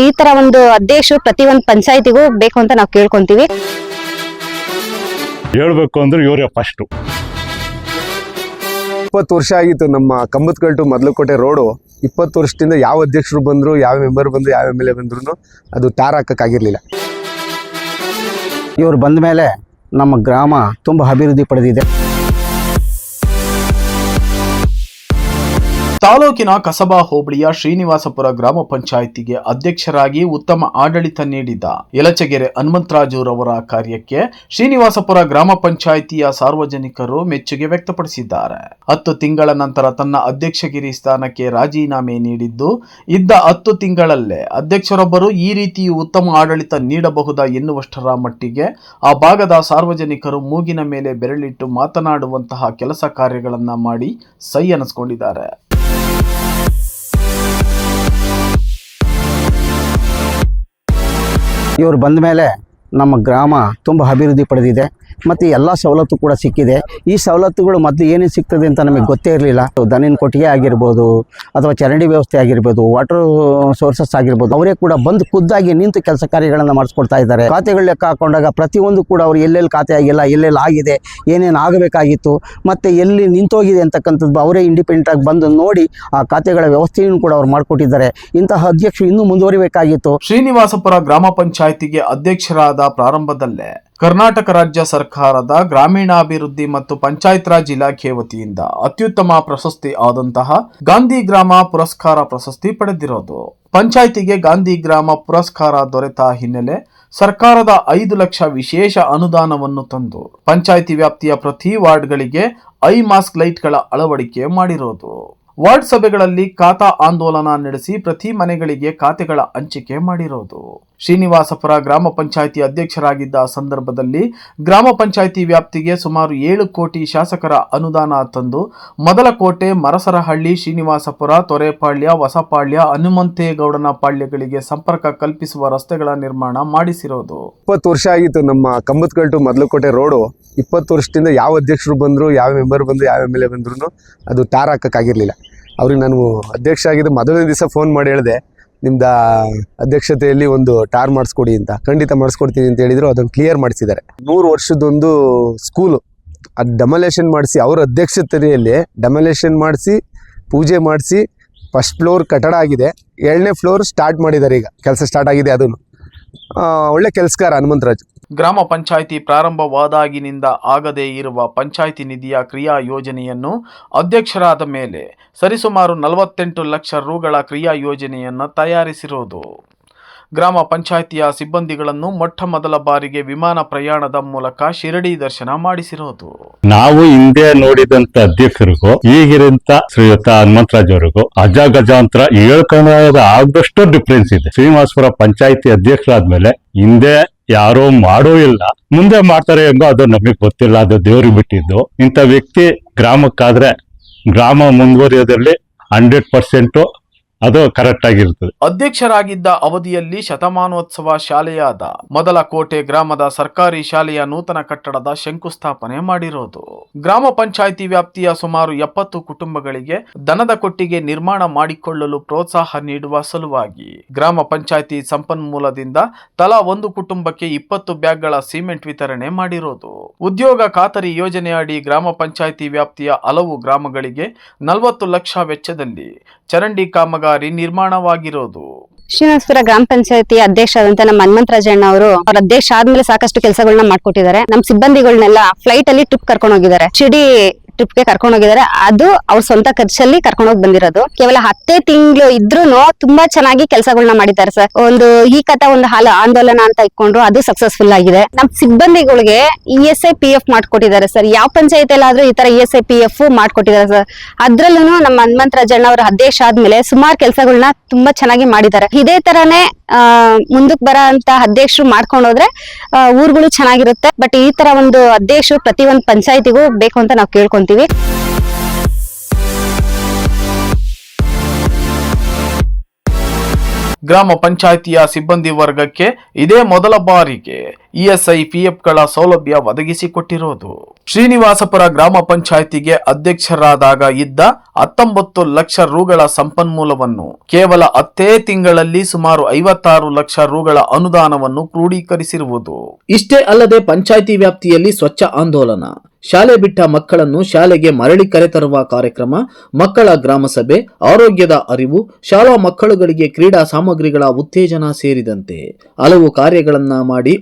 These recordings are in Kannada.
ಈ ತರ ಒಂದು ಅಧ್ಯಕ್ಷರು ಪ್ರತಿ ಒಂದು ಪಂಚಾಯತಿಗೂ ಬೇಕು ಅಂತ ನಾವು ಕೇಳ್ಕೊಂತೀವಿ. ಹೇಳ್ಬೇಕು ಅಂದ್ರೆ ಇವರೇ ಫಸ್ಟ್ ಇಪ್ಪತ್ತು ವರ್ಷ ಆಗಿತ್ತು ನಮ್ಮ ಕಂಬತ್ಕಲ್ ಟು ಮೊದಲಕೋಟೆ ರೋಡು. ಇಪ್ಪತ್ತು ವರ್ಷದಿಂದ ಯಾವ ಅಧ್ಯಕ್ಷರು ಬಂದ್ರು ಯಾವ ಮೆಂಬರ್ ಬಂದ್ರು ಯಾವ ಎಂ ಎಲ್ ಎ ಬಂದ್ರು ಅದು ಟಾರ್ ಹಾಕಕ್ಕಾಗಿರ್ಲಿಲ್ಲ. ಇವರು ಬಂದ ಮೇಲೆ ನಮ್ಮ ಗ್ರಾಮ ತುಂಬ ಅಭಿವೃದ್ಧಿ ಪಡೆದಿದೆ. ತಾಲೂಕಿನ ಕಸಬಾ ಹೋಬಳಿಯ ಶ್ರೀನಿವಾಸಪುರ ಗ್ರಾಮ ಪಂಚಾಯಿತಿಗೆ ಅಧ್ಯಕ್ಷರಾಗಿ ಉತ್ತಮ ಆಡಳಿತ ನೀಡಿದ ಯಲಚಗೆರೆ ಹನುಮಂತರಾಜುರವರ ಕಾರ್ಯಕ್ಕೆ ಶ್ರೀನಿವಾಸಪುರ ಗ್ರಾಮ ಪಂಚಾಯಿತಿಯ ಸಾರ್ವಜನಿಕರು ಮೆಚ್ಚುಗೆ ವ್ಯಕ್ತಪಡಿಸಿದ್ದಾರೆ. ಹತ್ತು ತಿಂಗಳ ನಂತರ ತನ್ನ ಅಧ್ಯಕ್ಷಗಿರಿ ಸ್ಥಾನಕ್ಕೆ ರಾಜೀನಾಮೆ ನೀಡಿದ್ದು, ಇದ್ದ ಹತ್ತು ತಿಂಗಳಲ್ಲೇ ಅಧ್ಯಕ್ಷರೊಬ್ಬರು ಈ ರೀತಿ ಉತ್ತಮ ಆಡಳಿತ ನೀಡಬಹುದಾ ಎನ್ನುವಷ್ಟರ ಮಟ್ಟಿಗೆ ಆ ಭಾಗದ ಸಾರ್ವಜನಿಕರು ಮೂಗಿನ ಮೇಲೆ ಬೆರಳಿಟ್ಟು ಮಾತನಾಡುವಂತಹ ಕೆಲಸ ಕಾರ್ಯಗಳನ್ನು ಮಾಡಿ ಸೈ ಅನಿಸ್ಕೊಂಡಿದ್ದಾರೆ. ಇವರು ಬಂದ ಮೇಲೆ ನಮ್ಮ ಗ್ರಾಮ ತುಂಬ ಅಭಿವೃದ್ಧಿ ಪಡೆದಿದೆ. ಮತ್ತು ಎಲ್ಲ ಸವಲತ್ತು ಕೂಡ ಸಿಕ್ಕಿದೆ. ಈ ಸವಲತ್ತುಗಳು ಮೊದಲು ಏನೇನು ಸಿಗ್ತದೆ ಅಂತ ನಮಗೆ ಗೊತ್ತೇ ಇರಲಿಲ್ಲ. ದನಿನ ಕೊಟ್ಟಿಗೆ ಆಗಿರ್ಬೋದು ಅಥವಾ ಚರಂಡಿ ವ್ಯವಸ್ಥೆ ಆಗಿರ್ಬೋದು ವಾಟರ್ ಸೋರ್ಸಸ್ ಆಗಿರ್ಬೋದು, ಅವರೇ ಕೂಡ ಬಂದು ಖುದ್ದಾಗಿ ನಿಂತು ಕೆಲಸ ಕಾರ್ಯಗಳನ್ನು ಮಾಡಿಸ್ಕೊಡ್ತಾ ಇದ್ದಾರೆ. ಖಾತೆಗಳು ಲೆಕ್ಕ ಹಾಕೊಂಡಾಗ ಪ್ರತಿಯೊಂದು ಕೂಡ ಅವರು ಎಲ್ಲೆಲ್ಲಿ ಖಾತೆ ಆಗಿಲ್ಲ, ಎಲ್ಲೆಲ್ಲಿ ಆಗಿದೆ, ಏನೇನು ಆಗಬೇಕಾಗಿತ್ತು, ಮತ್ತು ಎಲ್ಲಿ ನಿಂತೋಗಿದೆ ಅಂತಕ್ಕಂಥದ್ದು ಅವರೇ ಇಂಡಿಪೆಂಡೆಂಟ್ ಆಗಿ ಬಂದು ನೋಡಿ ಆ ಖಾತೆಗಳ ವ್ಯವಸ್ಥೆಯನ್ನು ಕೂಡ ಅವ್ರು ಮಾಡಿಕೊಟ್ಟಿದ್ದಾರೆ. ಇಂತಹ ಅಧ್ಯಕ್ಷರು ಇನ್ನೂ ಮುಂದುವರಿಬೇಕಾಗಿತ್ತು. ಶ್ರೀನಿವಾಸಪುರ ಗ್ರಾಮ ಪಂಚಾಯಿತಿಗೆ ಅಧ್ಯಕ್ಷರಾದ ಪ್ರಾರಂಭದಲ್ಲೇ ಕರ್ನಾಟಕ ರಾಜ್ಯ ಸರ್ಕಾರದ ಗ್ರಾಮೀಣಾಭಿವೃದ್ಧಿ ಮತ್ತು ಪಂಚಾಯತ್ ರಾಜ್ ಇಲಾಖೆ ವತಿಯಿಂದ ಅತ್ಯುತ್ತಮ ಪ್ರಶಸ್ತಿ ಆದಂತಹ ಗಾಂಧಿ ಗ್ರಾಮ ಪುರಸ್ಕಾರ ಪ್ರಶಸ್ತಿ ಪಡೆದಿರೋದು. ಪಂಚಾಯಿತಿಗೆ ಗಾಂಧಿ ಗ್ರಾಮ ಪುರಸ್ಕಾರ ದೊರೆತ ಹಿನ್ನೆಲೆ ಸರ್ಕಾರದ ಐದು ಲಕ್ಷ ವಿಶೇಷ ಅನುದಾನವನ್ನು ತಂದು ಪಂಚಾಯಿತಿ ವ್ಯಾಪ್ತಿಯ ಪ್ರತಿ ವಾರ್ಡ್ಗಳಿಗೆ ಐ ಮಾಸ್ಕ್ ಲೈಟ್ಗಳ ಅಳವಡಿಕೆ ಮಾಡಿರೋದು. ವಾರ್ಡ್ ಸಭೆಗಳಲ್ಲಿ ಖಾತಾ ಆಂದೋಲನ ನಡೆಸಿ ಪ್ರತಿ ಮನೆಗಳಿಗೆ ಖಾತೆಗಳ ಹಂಚಿಕೆ ಮಾಡಿರೋದು. ಶ್ರೀನಿವಾಸಪುರ ಗ್ರಾಮ ಪಂಚಾಯಿತಿ ಅಧ್ಯಕ್ಷರಾಗಿದ್ದ ಸಂದರ್ಭದಲ್ಲಿ ಗ್ರಾಮ ಪಂಚಾಯಿತಿ ವ್ಯಾಪ್ತಿಗೆ ಸುಮಾರು ಏಳು ಕೋಟಿ ಶಾಸಕರ ಅನುದಾನ ತಂದು ಮೊದಲ ಕೋಟೆ ಮರಸರಹಳ್ಳಿ, ಶ್ರೀನಿವಾಸಪುರ, ತೊರೆಪಾಳ್ಯ, ಹೊಸಪಾಳ್ಯ, ಹನುಮಂತೇಗೌಡನ ಪಾಳ್ಯಗಳಿಗೆ ಸಂಪರ್ಕ ಕಲ್ಪಿಸುವ ರಸ್ತೆಗಳ ನಿರ್ಮಾಣ ಮಾಡಿಸಿರೋದು. ಇಪ್ಪತ್ತು ವರ್ಷ ಆಗಿತ್ತು ನಮ್ಮ ಕಂಬತ್ಕಲ್ ಟು ಮೊದಲಕೋಟೆ ರೋಡು. ಇಪ್ಪತ್ತು ವರ್ಷದಿಂದ ಯಾವ ಅಧ್ಯಕ್ಷರು ಬಂದರು, ಯಾವ ಮೆಂಬರ್ ಬಂದರು, ಯಾವ ಎಂ ಎಲ್ ಎ ಬಂದ್ರು ಅದು ಟಾರ್ ಹಾಕೋಕ್ಕಾಗಿರಲಿಲ್ಲ. ಅವ್ರಿಗೆ ನಾನು ಅಧ್ಯಕ್ಷ ಆಗಿದ್ದು ಮೊದಲನೇ ದಿವಸ ಫೋನ್ ಮಾಡಿ ಹೇಳಿದೆ. ನಿಮ್ದ ಅಧ್ಯಕ್ಷತೆಯಲ್ಲಿ ಒಂದು ಟಾರ್ ಮಾಡಿಸ್ಕೊಡಿ ಅಂತ, ಖಂಡಿತ ಮಾಡಿಸ್ಕೊಡ್ತೀನಿ ಅಂತ ಹೇಳಿದ್ರು, ಅದನ್ನು ಕ್ಲಿಯರ್ ಮಾಡಿಸಿದ್ದಾರೆ. ನೂರು ವರ್ಷದೊಂದು ಸ್ಕೂಲು ಅದು ಡೆಮಲೇಷನ್ ಮಾಡಿಸಿ, ಅವ್ರ ಅಧ್ಯಕ್ಷತೆಯಲ್ಲಿ ಡೆಮಲೇಷನ್ ಮಾಡಿಸಿ, ಪೂಜೆ ಮಾಡಿಸಿ ಫಸ್ಟ್ ಫ್ಲೋರ್ ಕಟ್ಟಡ ಆಗಿದೆ. ಏಳನೇ ಫ್ಲೋರ್ ಸ್ಟಾರ್ಟ್ ಮಾಡಿದ್ದಾರೆ ಈಗ, ಕೆಲಸ ಸ್ಟಾರ್ಟ್ ಆಗಿದೆ ಅದನ್ನು ಒಳ್ಳೆ ಕೆಲಸಕಾರ ಹನುಮಂತರಾಜ್. ಗ್ರಾಮ ಪಂಚಾಯಿತಿ ಪ್ರಾರಂಭವಾದಾಗಿನಿಂದ ಆಗದೇ ಇರುವ ಪಂಚಾಯಿತಿ ನಿಧಿಯ ಕ್ರಿಯಾ ಯೋಜನೆಯನ್ನು ಅಧ್ಯಕ್ಷರಾದ ಮೇಲೆ ಸರಿಸುಮಾರು ನಲವತ್ತೆಂಟು ಲಕ್ಷ ರುಗಳ ಕ್ರಿಯಾ ಯೋಜನೆಯನ್ನು ತಯಾರಿಸಿರುವುದು ಗ್ರಾಮ ಪಂಚಾಯಿತಿಯ ಸಿಬ್ಬಂದಿಗಳನ್ನು ಮೊಟ್ಟ ಮೊದಲ ಬಾರಿಗೆ ವಿಮಾನ ಪ್ರಯಾಣದ ಮೂಲಕ ಶಿರಡಿ ದರ್ಶನ ಮಾಡಿಸಿರೋದು. ನಾವು ಹಿಂದೆ ನೋಡಿದಂತ ಅಧ್ಯಕ್ಷರಿಗೂ ಈಗಿರಂತ ಶ್ರೀಯುತ ಹನುಮಂತರಾಜ್ ಅವರಿಗೂ ಅಜ ಗಜಾಂತರ ಹೇಳ್ಕೊಳ್ಳೋದ ಆಗದಷ್ಟು ಡಿಫ್ರೆನ್ಸ್ ಇದೆ. ಶ್ರೀನಿವಾಸಪುರ ಪಂಚಾಯಿತಿ ಅಧ್ಯಕ್ಷರಾದ್ಮೇಲೆ ಹಿಂದೆ ಯಾರೋ ಮಾಡೋ ಇಲ್ಲ. ಮುಂದೆ ಮಾಡ್ತಾರೆ ಎಂಬ ಅದು ನಮಗೆ ಗೊತ್ತಿಲ್ಲ. ಅದು ದೇವ್ರಿಗೆ ಬಿಟ್ಟಿದ್ದು. ಇಂಥ ವ್ಯಕ್ತಿ ಗ್ರಾಮಕ್ಕಾದ್ರೆ ಗ್ರಾಮ ಮುಂದುವರಿಯೋದ್ರಲ್ಲಿ ಹಂಡ್ರೆಡ್ ಪರ್ಸೆಂಟು ಅದು ಕರೆಕ್ಟ್ ಆಗಿರ್ತದೆ. ಅಧ್ಯಕ್ಷರಾಗಿದ್ದ ಅವಧಿಯಲ್ಲಿ ಶತಮಾನೋತ್ಸವ ಶಾಲೆಯಾದ ಮೊದಲ ಕೋಟೆ ಗ್ರಾಮದ ಸರ್ಕಾರಿ ಶಾಲೆಯ ನೂತನ ಕಟ್ಟಡದ ಶಂಕುಸ್ಥಾಪನೆ ಮಾಡಿರೋದು. ಗ್ರಾಮ ಪಂಚಾಯಿತಿ ವ್ಯಾಪ್ತಿಯ ಸುಮಾರು ಎಪ್ಪತ್ತು ಕುಟುಂಬಗಳಿಗೆ ದನದ ಕೊಟ್ಟಿಗೆ ನಿರ್ಮಾಣ ಮಾಡಿಕೊಳ್ಳಲು ಪ್ರೋತ್ಸಾಹ ನೀಡುವ ಸಲುವಾಗಿ ಗ್ರಾಮ ಪಂಚಾಯಿತಿ ಸಂಪನ್ಮೂಲದಿಂದ ತಲಾ ಒಂದು ಕುಟುಂಬಕ್ಕೆ ಇಪ್ಪತ್ತು ಬ್ಯಾಗ್ಗಳ ಸಿಮೆಂಟ್ ವಿತರಣೆ ಮಾಡಿರೋದು. ಉದ್ಯೋಗ ಖಾತರಿ ಯೋಜನೆಯಡಿ ಗ್ರಾಮ ಪಂಚಾಯಿತಿ ವ್ಯಾಪ್ತಿಯ ಹಲವು ಗ್ರಾಮಗಳಿಗೆ ನಲವತ್ತು ಲಕ್ಷ ವೆಚ್ಚದಲ್ಲಿ ಚರಂಡಿ ಕಾಮಗಾರಿ ನಿರ್ಮಾಣವಾಗಿರೋದು. ಶ್ರೀನಿವಾಸಪುರ ಗ್ರಾಮ ಪಂಚಾಯತಿ ಅಧ್ಯಕ್ಷ ಆದಂತ ನಮ್ಮ ಹನುಮಂತರಾಜಣ್ಣ ಅವರು, ಅವ್ರ ಅಧ್ಯಕ್ಷ ಆದ್ಮೇಲೆ ಸಾಕಷ್ಟು ಕೆಲಸಗಳನ್ನ ಮಾಡ್ಕೊಟ್ಟಿದ್ದಾರೆ. ನಮ್ಮ ಸಿಬ್ಬಂದಿಗಳನ್ನೆಲ್ಲ ಫ್ಲೈಟ್ ಅಲ್ಲಿ ಟ್ರಿಪ್ ಕರ್ಕೊಂಡು ಹೋಗಿದ್ದಾರೆ. ಶಿಡಿ ಟ್ರಿಪ್ಗೆ ಕರ್ಕೊಂಡು ಹೋಗಿದ್ದಾರೆ ಅದು ಅವ್ರ ಸ್ವಂತ ಖರ್ಚಲ್ಲಿ ಕರ್ಕೊಂಡು ಹೋಗಿ ಬಂದಿರೋದು. ಕೇವಲ ಹತ್ತೇ ತಿಂಗಳು ಇದ್ರೂನು ತುಂಬಾ ಚೆನ್ನಾಗಿ ಕೆಲಸಗಳನ್ನ ಮಾಡಿದ್ದಾರೆ ಸರ್. ಒಂದು ಈ ಕಥಾ ಒಂದು ಹಾಲ ಆಂದೋಲನ ಅಂತ ಇಟ್ಕೊಂಡ್ರು ಅದು ಸಕ್ಸಸ್ಫುಲ್ ಆಗಿದೆ. ನಮ್ ಸಿಬ್ಬಂದಿಗಳಿಗೆ E S I P F ಮಾಡ್ಕೊಟ್ಟಿದ್ದಾರೆ sir. ಯಾವ ಆದ್ರೂ ಈ ತರ E S I P F ಮಾಡ್ಕೊಟ್ಟಿದ್ದಾರೆ sir. ಅದ್ರಲ್ಲೂ ನಮ್ಮ ಹನುಮಂತರಾಜಣ್ಣ ಅವರ ಅಧ್ಯಕ್ಷ ಆದ್ಮೇಲೆ ಸುಮಾರು ಕೆಲಸಗಳನ್ನ ತುಂಬಾ ಚೆನ್ನಾಗಿ ಮಾಡಿದ್ದಾರೆ. ಇದೇ ತರಾನೇ ಮುಂದಕ್ಕೆ ಬರೋ ಅಂತ ಅಧ್ಯಕ್ಷರು ಮಾಡ್ಕೊಂಡು ಹೋದ್ರೆ ಊರುಗಳು ಚೆನ್ನಾಗಿರುತ್ತೆ. ಬಟ್ ಈ ತರ ಒಂದು ಅಧ್ಯಕ್ಷರು ಪ್ರತಿ ಒಂದು ಪಂಚಾಯತಿಗೂ ಬೇಕು ಅಂತ ನಾವು ಕೇಳ್ಕೊಂತೀವಿ. ಗ್ರಾಮ ಪಂಚಾಯಿತಿಯ ಸಿಬ್ಬಂದಿ ವರ್ಗಕ್ಕೆ ಇದೇ ಮೊದಲ ಬಾರಿಗೆ ಇಎಸ್ಐ ಪಿಎಫ್ಗಳ ಸೌಲಭ್ಯ ಒದಗಿಸಿಕೊಟ್ಟಿರುವುದು ಶ್ರೀನಿವಾಸಪುರ ಗ್ರಾಮ ಪಂಚಾಯಿತಿಗೆ ಅಧ್ಯಕ್ಷರಾದಾಗ ಇದ್ದ ಹತ್ತೊಂಬತ್ತು ಲಕ್ಷ ರುಗಳ ಸಂಪನ್ಮೂಲವನ್ನು ಕೇವಲ ಹತ್ತೇ ತಿಂಗಳಲ್ಲಿ ಸುಮಾರು ಐವತ್ತಾರು ಲಕ್ಷ ರುಗಳ ಅನುದಾನವನ್ನು ಕ್ರೋಢೀಕರಿಸಿರುವುದು ಇಷ್ಟೇ ಅಲ್ಲದೆ ಪಂಚಾಯಿತಿ ವ್ಯಾಪ್ತಿಯಲ್ಲಿ ಸ್ವಚ್ಛ ಆಂದೋಲನ, ಶಾಲೆ ಬಿಟ್ಟ ಮಕ್ಕಳನ್ನು ಶಾಲೆಗೆ ಮರಳಿ ಕರೆತರುವ ಕಾರ್ಯಕ್ರಮ, ಮಕ್ಕಳ ಗ್ರಾಮಸಭೆ ಆರೋಗ್ಯದ ಅರಿವು, ಶಾಲಾ ಮಕ್ಕಳುಗಳಿಗೆ ಕ್ರೀಡಾ ಸಾಮಗ್ರಿಗಳ ಉತ್ತೇಜನ ಸೇರಿದಂತೆ ಹಲವು ಕಾರ್ಯಗಳನ್ನ ಮಾಡಿ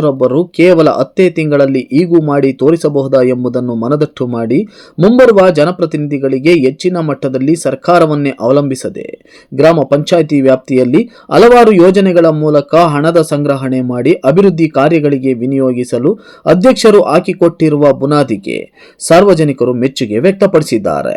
ಅಧ್ಯಕ್ಷರೊಬ್ಬರು ಕೇವಲ ಹತ್ತೇ ತಿಂಗಳಲ್ಲಿ ಈಗೂ ಮಾಡಿ ತೋರಿಸಬಹುದಾ ಎಂಬುದನ್ನು ಮನದಟ್ಟು ಮಾಡಿ ಮುಂಬರುವ ಜನಪ್ರತಿನಿಧಿಗಳಿಗೆ ಹೆಚ್ಚಿನ ಮಟ್ಟದಲ್ಲಿ ಸರ್ಕಾರವನ್ನೇ ಅವಲಂಬಿಸದೆ ಗ್ರಾಮ ಪಂಚಾಯಿತಿ ವ್ಯಾಪ್ತಿಯಲ್ಲಿ ಹಲವಾರು ಯೋಜನೆಗಳ ಮೂಲಕ ಹಣದ ಸಂಗ್ರಹಣೆ ಮಾಡಿ ಅಭಿವೃದ್ಧಿ ಕಾರ್ಯಗಳಿಗೆ ವಿನಿಯೋಗಿಸಲು ಅಧ್ಯಕ್ಷರು ಹಾಕಿಕೊಟ್ಟಿರುವ ಬುನಾದಿಗೆ ಸಾರ್ವಜನಿಕರು ಮೆಚ್ಚುಗೆ ವ್ಯಕ್ತಪಡಿಸಿದ್ದಾರೆ.